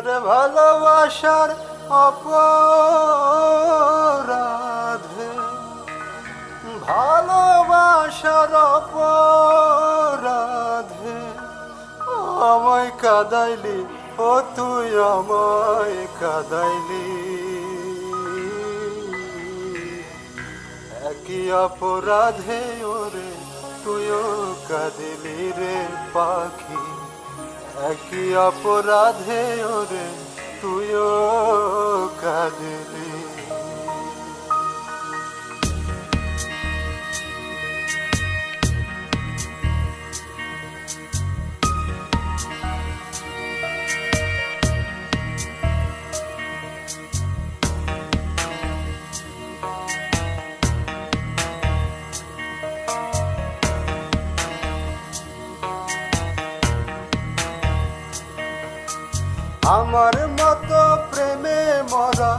ওরে ভালোবাসার অপরাধে। ভালোবাসার অপরাধে। আমায় কাদাইলি, ও তুই আমায় কাদাইলি। একই অপরাধে ওরে তুইও কাঁদিলি রে পাখি। একই অপরাধে ওরে তুইও কাঁদিলি। আমার মতো প্রেমে মরা,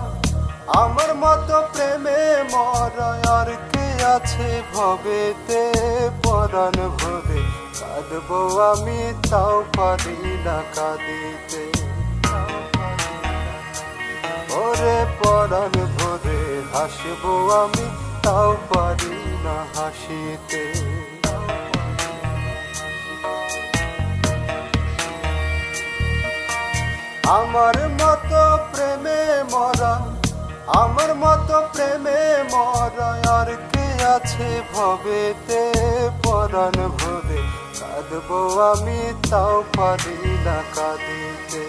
আমার মতো প্রেমে মরা, আর কে আছে ভবেতে, পরাণ ভরে কাঁদবো আমি, তাও পারি না কাঁদিতে। ওরে পরাণ ভরে হাসবো আমি, তাও পারি না হাসিতে। আমার মতো প্রেমে মরা, আমার মতো প্রেমে মরা, আর কে আছে ভবেতে? পরাণ ভরে কাঁদবো আমি, তাও পারি না কাঁদিতে।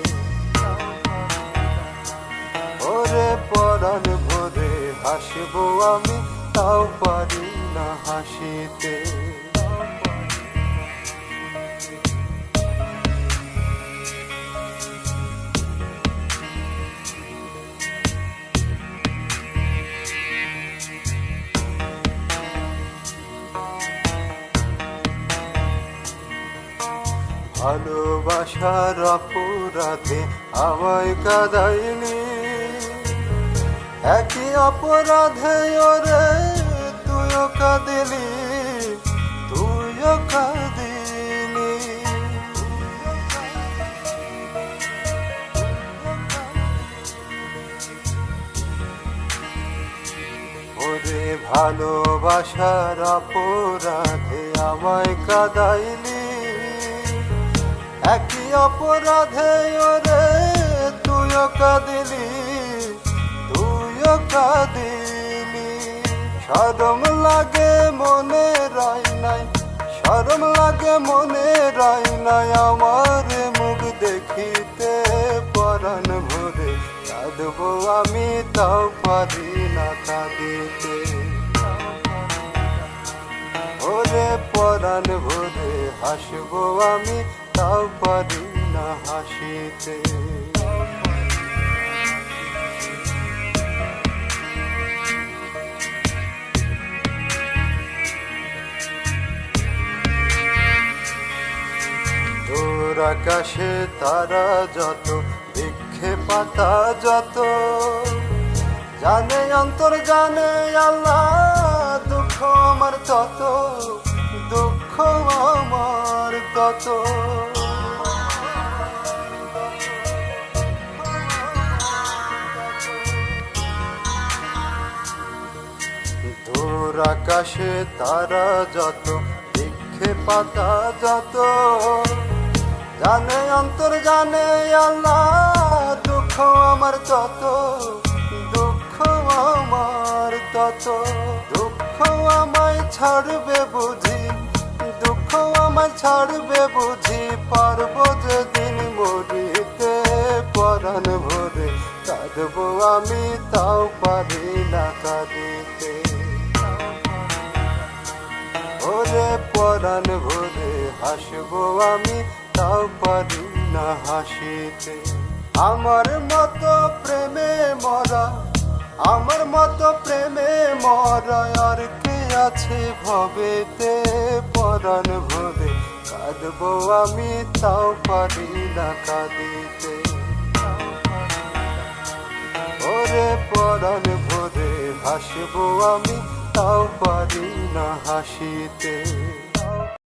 ওরে পরাণ ভরে হাসবো আমি, তাও পারি না হাসিতে। ভালোবাসার অপরাধে আমায় কাদাইনি একই অপরাধে ওরে তুইও কাঁদিলি তুইও কাঁদিলি। ওরে ভালোবাসার অপরাধে আমায় কাদাইলি একই অপরাধে ওরে তুইও কাঁদিলি তুইও কাঁদিলি। সরম লাগে মনে রাই নাই সরম লাগে মনে রাই নাই, আমার মুখ দেখিতে পরাণ ভরে। কাঁদবো আমি, তাও পারি না কাঁদিতে। ওরে পরাণ ভরে হাসবো আমি আকাশে তারা যত বৃক্ষে পাতা যত জানে অন্তর জানে আল্লাহ দুঃখ আমার তত। দুঃখ আমার তত দূর আকাশে তারা যত বৃক্ষে পাতা যত। জানে অন্তর, জানে আল্লাহ, দুঃখ আমার তত দুঃখ আমার তত। দুঃখ আমায় ছাড়বে বুঝি দুঃখ ছাড়বে বুঝি পারব যেদিন মরিতে, পরাণ ভরে কাঁদবো আমি, তাও পারি না কাঁদিতে। ওরে পরাণ ভরে হাসবো আমি, তাও পারি না হাসিতে। আমার মতো প্রেমে মরা, আমার মতো প্রেমে মরা আর আছে ভবেতে, পরাণ ভোলে কাঁদবো আমি, তাও পারি না কাঁদিতে। ওরে পরাণ ভরে, হাসবো আমি, তাও পারি না হাসিতে।